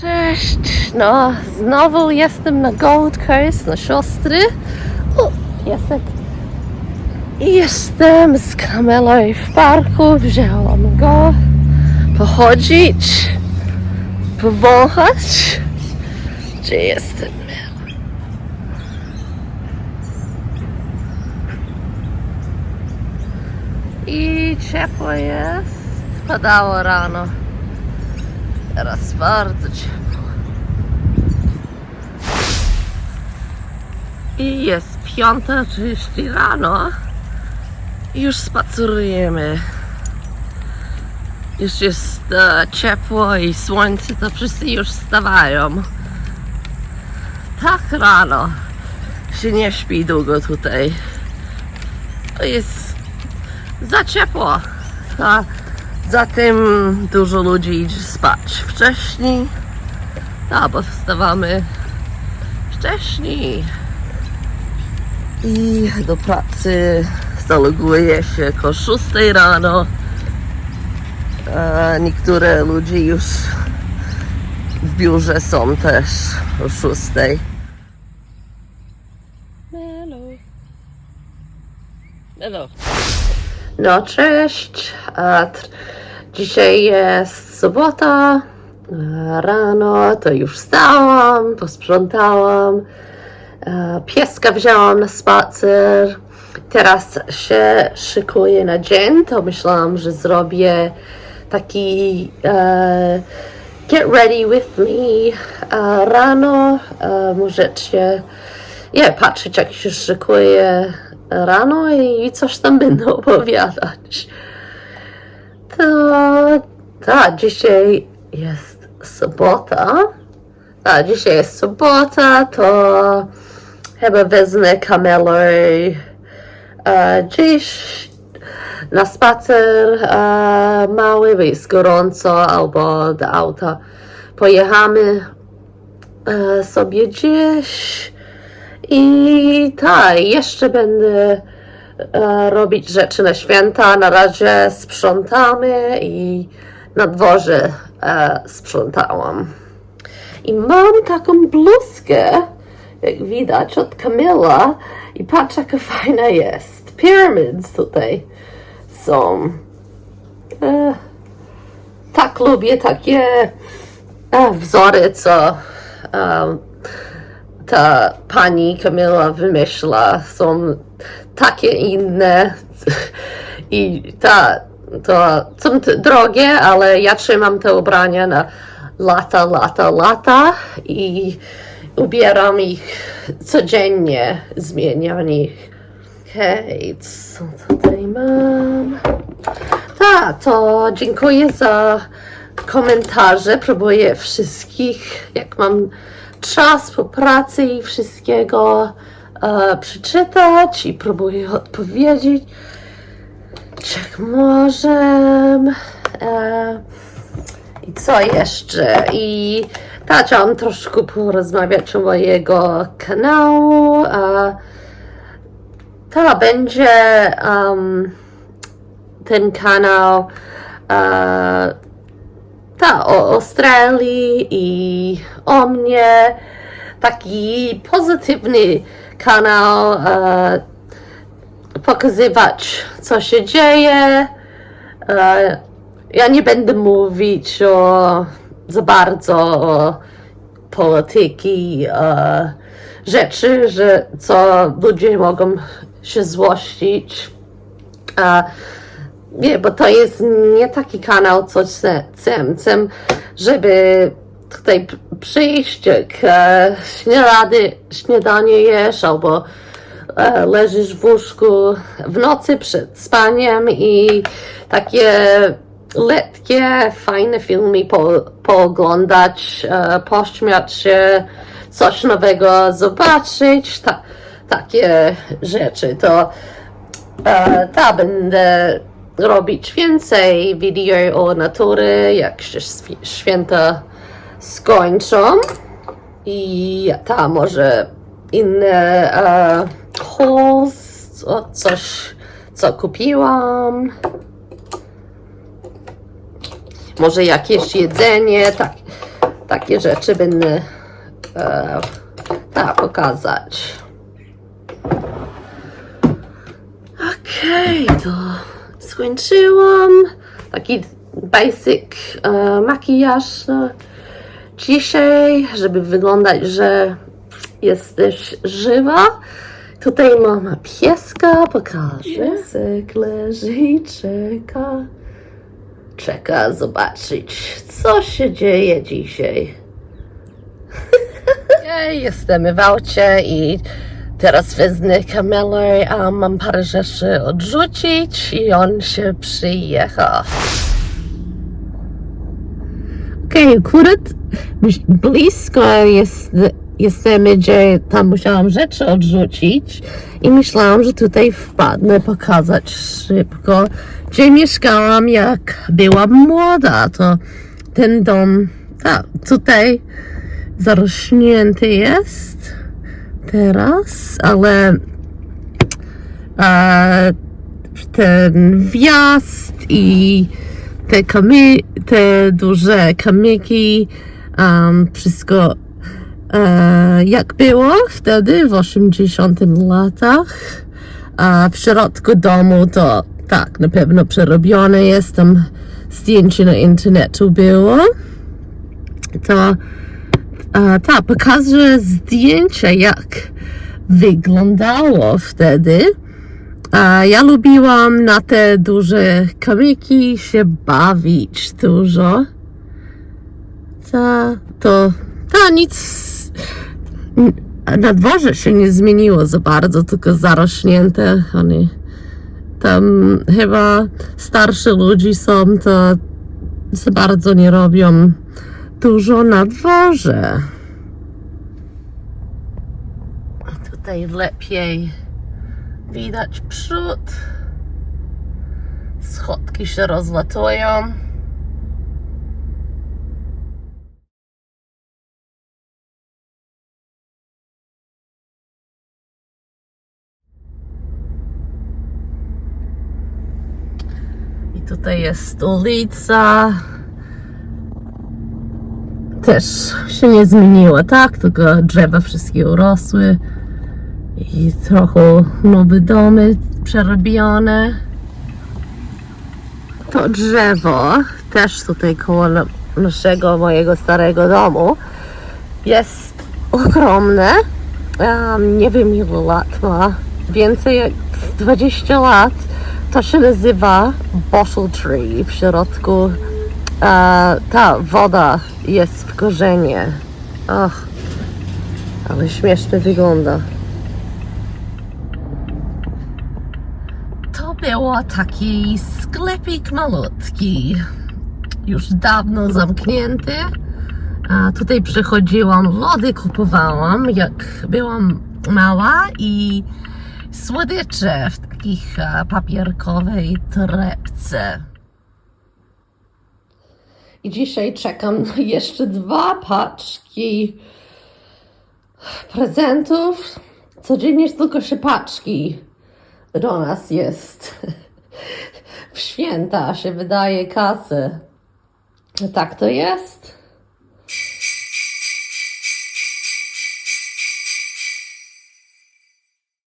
Cześć! No, znowu jestem na Gold Coast, na siostry. O, piesek. I jestem z Kamelą w parku. Wzięłam go pochodzić, powąchać. Gdzie jest ten Mel? I ciepło jest. Padało rano. Teraz bardzo ciepło. I jest 5.30 rano. Już spacerujemy. Już jest e, ciepło i słońce, to wszyscy już wstawają. Tak rano się nie śpi długo tutaj. To jest za ciepło. Zatem dużo ludzi idzie spać wcześniej. A, bo wstawamy wcześniej. I do pracy zaleguje się około 6 rano. A niektóre ludzie już w biurze są też o 6. Hello. Hello. No cześć. Dzisiaj jest sobota. E, Rano to już wstałam, posprzątałam. E, Pieska wzięłam na spacer. Teraz się szykuję na dzień. To myślałam, że zrobię taki e, get ready with me e, rano. E, możecie yeah, patrzeć, jak się szykuję rano i coś tam będę opowiadać. Tak, dzisiaj jest sobota. A dzisiaj jest sobota, to chyba wezmę kamelę e, gdzieś na spacer e, mały, bo jest gorąco, albo do auta pojechamy e, sobie gdzieś. I tak, jeszcze będę e, robić rzeczy na święta. Na razie sprzątamy i na dworze e, sprzątałam. I mam taką bluzkę, jak widać, od Camilla. I patrz, jaka fajna jest. Pyramids tutaj są. E, tak lubię takie e, wzory, co e, ta pani Kamila wymyśla, są takie inne i ta, to są drogie, ale ja trzymam te ubrania na lata, lata, lata i ubieram ich codziennie, zmieniam ich. Okej, co tutaj mam? Tak, to dziękuję za komentarze. Próbuję wszystkich, jak mam czas po pracy i wszystkiego e, przeczytać i próbuję odpowiedzieć. Jak może. E, I co jeszcze? I tak, chciałam troszkę porozmawiać o mojego kanału. E, ta będzie um, ten kanał e, ta, o Australii i o mnie. Taki pozytywny kanał. E, pokazywać, co się dzieje. E, ja nie będę mówić o, za bardzo o polityki, e, rzeczy, że co ludzie mogą się złościć. E, nie, bo to jest nie taki kanał, co chcę. Żeby tutaj przyjść, śniadanie, śniadanie jesz, albo leżysz w łóżku w nocy przed spaniem i takie letkie, fajne filmy po, pooglądać, e, pośmiać się, coś nowego zobaczyć, ta, takie rzeczy. To e, tak, będę robić więcej wideo o natury, jak się świ- święta skończą. I ta może inne e, coś, co kupiłam. Może jakieś jedzenie, tak. takie rzeczy będę e, pokazać. Okej, to skończyłam. Taki basic e, makijaż dzisiaj, żeby wyglądać, że jesteś żywa. Tutaj mama pieska, pokażę. Piesek leży i czeka. Czeka zobaczyć, co się dzieje dzisiaj. Jej, Jestem w aucie i teraz wezmę kamelę, a mam parę rzeczy odrzucić i on się przyjecha. Okej, akurat myś- blisko jest, jesteśmy, gdzie tam musiałam rzeczy odrzucić i myślałam, że tutaj wpadnę pokazać szybko, gdzie mieszkałam jak byłam młoda. To ten dom, tak, tutaj zarośnięty jest teraz, ale e, ten wjazd i te, kamy, te duże kamyki, um, wszystko jak było wtedy w 80 latach. W środku domu to tak, na pewno przerobione jest, tam zdjęcie na internetu było. To tak, pokażę zdjęcia, jak wyglądało wtedy. Ja lubiłam na te duże kamyki się bawić dużo. Ta, to, ta nic na dworze się nie zmieniło za bardzo, tylko zarośnięte. Oni tam chyba starsze ludzie są, to za bardzo nie robią dużo na dworze. A tutaj lepiej widać przód. Schodki się rozlatują. Tutaj jest ulica. Też się nie zmieniło, tak? Tylko drzewa wszystkie urosły. I trochę nowe domy przerobione. To drzewo też tutaj koło na- naszego, mojego starego domu jest ogromne. Um, nie wiem ile lat ma. Więcej jak 20 lat. To się nazywa bottle tree. W środku e, ta woda jest w korzenie. Ach, ale śmiesznie wygląda. To było taki sklepik malutki, już dawno zamknięty. A tutaj przychodziłam, lody kupowałam, jak byłam mała i słodycze w takich papierkowej torebce. I dzisiaj czekam na jeszcze dwa paczki prezentów. Codziennie tylko się paczki do nas jest. W święta się wydaje kasę. Tak to jest.